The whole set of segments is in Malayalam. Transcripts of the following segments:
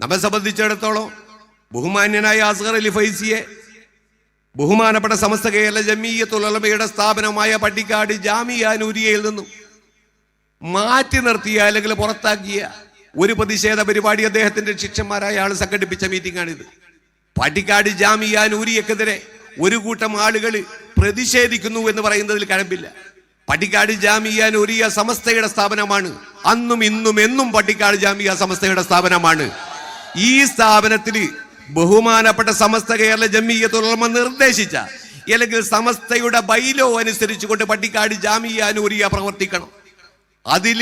നമ്മെ സംബന്ധിച്ചിടത്തോളം ബഹുമാന്യനായ അസ്ഹർ അലി ഫൈസിയെ ബഹുമാനപ്പെട്ട സമസ്ത കേരള ജമീയത്തുലമയുടെ സ്ഥാപനമായ പട്ടിക്കാട് ജാമിയാനൂരിയയിൽ നിന്നും മാറ്റി നിർത്തിയ അല്ലെങ്കിൽ പുറത്താക്കിയ ഒരു പ്രതിഷേധ പരിപാടി അദ്ദേഹത്തിന്റെ ശിക്ഷന്മാരായ ആൾ സംഘടിപ്പിച്ച മീറ്റിംഗ് ആണിത് പട്ടിക്കാട് ജാമിയാനൂരിയക്കെതിരെ ഒരു കൂട്ടം ആളുകൾ പ്രതിഷേധിക്കുന്നു എന്ന് പറയുന്നതിൽ കഴമ്പില്ല. പട്ടിക്കാട് ജാമിയ നൂരിയ സമസ്തയുടെ സ്ഥാപനമാണ്. അന്നും ഇന്നും എന്നും പട്ടിക്കാട് ജാമിയ സമസ്തയുടെ സ്ഥാപനമാണ്. ഈ സ്ഥാപനത്തിൽ ബഹുമാനപ്പെട്ട സമസ്ത കേരള ജമീയത്തുലമ നിർദ്ദേശിച്ച അല്ലെങ്കിൽ സമസ്തയുടെ ബൈലോ അനുസരിച്ച് കൊണ്ട് പട്ടിക്കാട് ജാമിയ നൂരിയ പ്രവർത്തിക്കണം. അതിൽ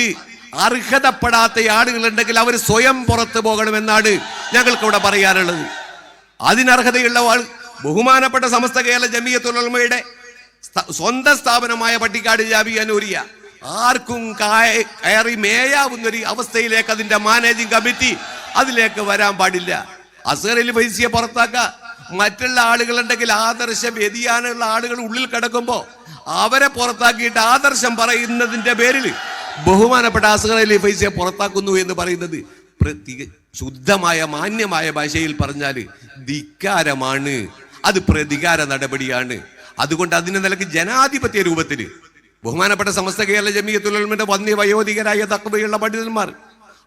അർഹതപ്പെടാത്ത ആളുകളുണ്ടെങ്കിൽ അവർ സ്വയം പുറത്തു പോകണമെന്നാണ് ഞങ്ങൾക്ക് ഇവിടെ പറയാനുള്ളത്. അതിനർഹതയുള്ള ആൾ ബഹുമാനപ്പെട്ട സമസ്ത കേരള ജമീയത്തുലമയുടെ സ്വന്തം സ്ഥാപനമായ പട്ടിക്കാട് ജാമിയ നൂരിയ. ആർക്കും കയറി മേയാവുന്നൊരു അവസ്ഥയിലേക്ക് അതിന്റെ മാനേജിംഗ് കമ്മിറ്റി അതിലേക്ക് വരാൻ പാടില്ല. അസറിൽ പൈസയെ പുറത്താക്കുക. മറ്റുള്ള ആളുകളുണ്ടെങ്കിൽ ആദർശ വ്യതിയാനുള്ള ആളുകൾ ഉള്ളിൽ കിടക്കുമ്പോ അവരെ പുറത്താക്കിയിട്ട് ആദർശം പറയുന്നതിന്റെ പേരിൽ ബഹുമാനപ്പെട്ട അസറലി ഫൈസിയെ പുറത്താക്കുന്നു എന്ന് പറയുന്നത് ശുദ്ധമായ മാന്യമായ ഭാഷയിൽ പറഞ്ഞാൽ ധിക്കാരമാണ്. അത് പ്രതികാര നടപടിയാണ്. അതുകൊണ്ട് അതിന്റെ നിലയ്ക്ക് ജനാധിപത്യ രൂപത്തിൽ ബഹുമാനപ്പെട്ട സമസ്ത കേരള ജമീയത്തുലമിന്റെ വന്യ വയോധികരായ തക്കവയുള്ള പണ്ഡിതന്മാർ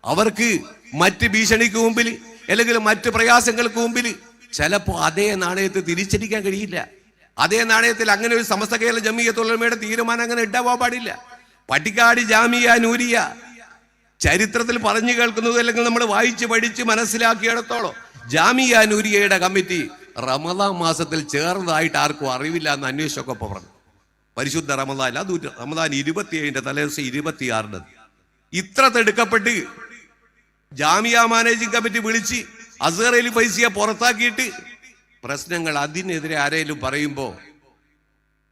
അവർക്ക് മറ്റ് ഭീഷണിക്ക് മുമ്പിൽ അല്ലെങ്കിൽ മറ്റ് പ്രയാസങ്ങൾക്ക് മുമ്പിൽ ചിലപ്പോൾ അതേ നാണയത്തെ തിരിച്ചടിക്കാൻ കഴിയില്ല. അതേ നാണയത്തിൽ അങ്ങനെ ഒരു സമസ്ത കേരള ജമീയത്തുള്ളമയുടെ തീരുമാനം അങ്ങനെ ഇട്ടാവാൻ പാടില്ല. പട്ടിക്കാട് ജാമിയ നൂരിയ ചരിത്രത്തിൽ പറഞ്ഞു കേൾക്കുന്നത് അല്ലെങ്കിൽ നമ്മൾ വായിച്ച് പഠിച്ച് മനസ്സിലാക്കിയിടത്തോളം ജാമിയ നൂരിയയുടെ കമ്മിറ്റി റമദാൻ മാസത്തിൽ ചേർന്നതായിട്ട് ആർക്കും അറിവില്ല എന്ന് അന്വേഷിച്ചൊക്കെ പറഞ്ഞു. പരിശുദ്ധ റമദാൻ അത് റമദാൻ ഇരുപത്തിയേഴിന്റെ തലേദിവസം ഇരുപത്തിയാറിന്. ഇത്ര തെടുക്കപ്പെട്ട് ജാമിയ മാനേജിംഗ് കമ്മിറ്റി വിളിച്ച് അസറയിൽ പൈസയെ പുറത്താക്കിയിട്ട് പ്രശ്നങ്ങൾ അതിനെതിരെ ആരെങ്കിലും പറയുമ്പോൾ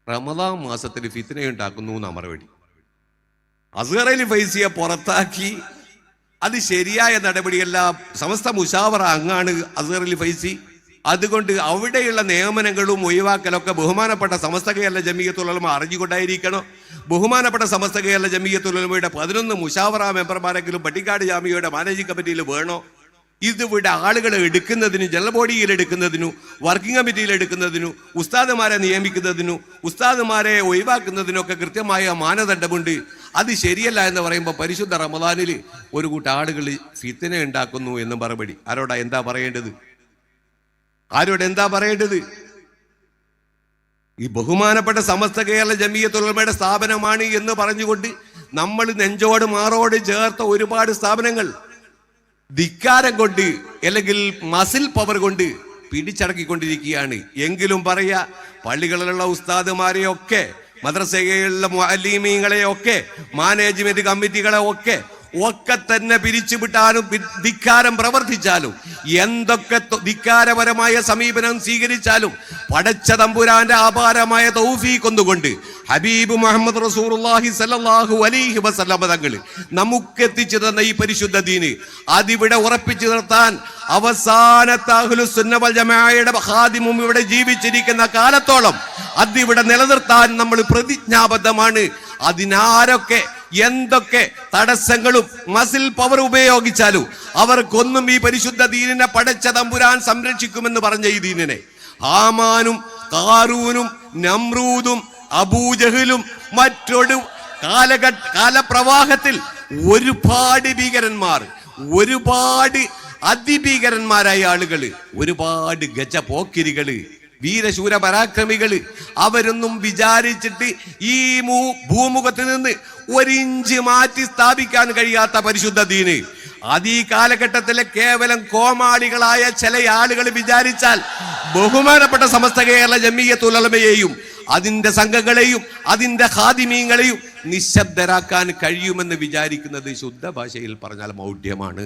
റമദാൻ മാസത്തിൽ ഫിത്തിനയുണ്ടാക്കുന്നു എന്നാ മറുപടി. അസറയിൽ പൈസയെ പുറത്താക്കി അത് ശരിയായ നടപടിയല്ല. സമസ്ത മുഷാവറ അങ്ങാണ് അലി ഫൈസി അതുകൊണ്ട് അവിടെയുള്ള നിയമനങ്ങളും ഒഴിവാക്കലൊക്കെ ബഹുമാനപ്പെട്ട സമസ്ത കേരള ജമീയത്തുലമ അറിഞ്ഞുകൊണ്ടായിരിക്കണം. ബഹുമാനപ്പെട്ട സമസ്ത കേരള ജമീയത്തുലമയുടെ പതിനൊന്ന് മുഷാവറ മെമ്പർമാരെങ്കിലും പട്ടിക്കാട് ജാമ്യയുടെ മാനേജിംഗ് കമ്മിറ്റിയിൽ വേണോ? ഇതിവിടെ ആളുകളെ എടുക്കുന്നതിനും ജനറൽ ബോഡിയിൽ എടുക്കുന്നതിനും വർക്കിംഗ് കമ്മിറ്റിയിൽ എടുക്കുന്നതിനും ഉസ്താദുമാരെ നിയമിക്കുന്നതിനും ഉസ്താദുമാരെ ഒഴിവാക്കുന്നതിനൊക്കെ കൃത്യമായ മാനദണ്ഡമുണ്ട്. അത് ശരിയല്ല എന്ന് പറയുമ്പോൾ പരിശുദ്ധ റമദാനിൽ ഒരു കൂട്ടം ആളുകൾ ഫിത്തിനെ ഉണ്ടാക്കുന്നു എന്ന് മറുപടി. ആരോടാ എന്താ പറയേണ്ടത്? ആരോട് എന്താ പറയേണ്ടത്? ഈ ബഹുമാനപ്പെട്ട സമസ്ത കേരള ജമീയത്തുലമയുടെ സ്ഥാപനമാണ് എന്ന് പറഞ്ഞുകൊണ്ട് നമ്മൾ നെഞ്ചോട് മാറോട് ചേർത്ത ഒരുപാട് സ്ഥാപനങ്ങൾ ധിക്കാരം കൊണ്ട് അല്ലെങ്കിൽ മസിൽ പവർ കൊണ്ട് പിടിച്ചടക്കിക്കൊണ്ടിരിക്കുകയാണ്. എങ്കിലും പറയാ പള്ളികളിലുള്ള ഉസ്താദുമാരെയൊക്കെ മദ്രസയിലുള്ള മുഅല്ലീമീങ്ങളെയൊക്കെ മാനേജ്മെന്റ് കമ്മിറ്റികളെ ഒക്കെ ഒക്കെ തന്നെ പിരിച്ചുവിട്ടാലും ധിക്കാരം പ്രവർത്തിച്ചാലും എന്തൊക്കെ ധിക്കാരപരമായ സമീപനം സ്വീകരിച്ചാലും പടച്ച തമ്പുരാന്റെ അപാരമായ തൗഫി കൊണ്ടുകൊണ്ട് ഹബീബ് മുഹമ്മദ് റസൂർഹി സലാഹു അലൈഹി വസല്ലമ തങ്ങൾ നമുക്ക് എത്തിച്ചു തന്ന ഈ പരിശുദ്ധ ദീന്. അതിവിടെ ഉറപ്പിച്ചു നിർത്താൻ അവസാനത്തെ ഹാദിമും ഇവിടെ ജീവിച്ചിരിക്കുന്ന കാലത്തോളം അതിവിടെ നിലനിർത്താൻ നമ്മൾ പ്രതിജ്ഞാബദ്ധമാണ്. അതിനാരൊക്കെ എന്തൊക്കെ തടസ്സങ്ങളും മസിൽ പവർ ഉപയോഗിച്ചാലും അവർക്കൊന്നും ഈ പരിശുദ്ധ ദീനിനെ പടച്ച തമ്പുരാൻ സംരക്ഷിക്കുമെന്ന് പറഞ്ഞ ഈ ദീനിനെ. ആമാനും കാറൂനും നമ്രൂദും അബൂജഹലും മറ്റൊരു കാലഘട്ട കാലപ്രവാഹത്തിൽ ഒരുപാട് ഭീകരന്മാർ ഒരുപാട് അതിഭീകരന്മാരായ ആളുകൾ ഒരുപാട് ഗജപോക്കിരികൾ വീരശൂര പരാക്രമികൾ അവരൊന്നും വിചാരിച്ചിട്ട് ഈ മൂ ഭൂമുഖത്ത് നിന്ന് ഒരിഞ്ച് മാറ്റി സ്ഥാപിക്കാൻ കഴിയാത്ത പരിശുദ്ധ ദീന്. അത് ഈ കാലഘട്ടത്തിലെ കേവലം കോമാളികളായ ചില ആളുകൾ വിചാരിച്ചാൽ ബഹുമാനപ്പെട്ട സമസ്ത കേരള ജമീയത്തുലമയെയും അതിന്റെ സംഘങ്ങളെയും അതിന്റെ ഹാദിമീങ്ങളെയും നിശബ്ദരാക്കാൻ കഴിയുമെന്ന് വിചാരിക്കുന്നത് ശുദ്ധ ഭാഷയിൽ പറഞ്ഞാൽ മൗഢ്യമാണ്.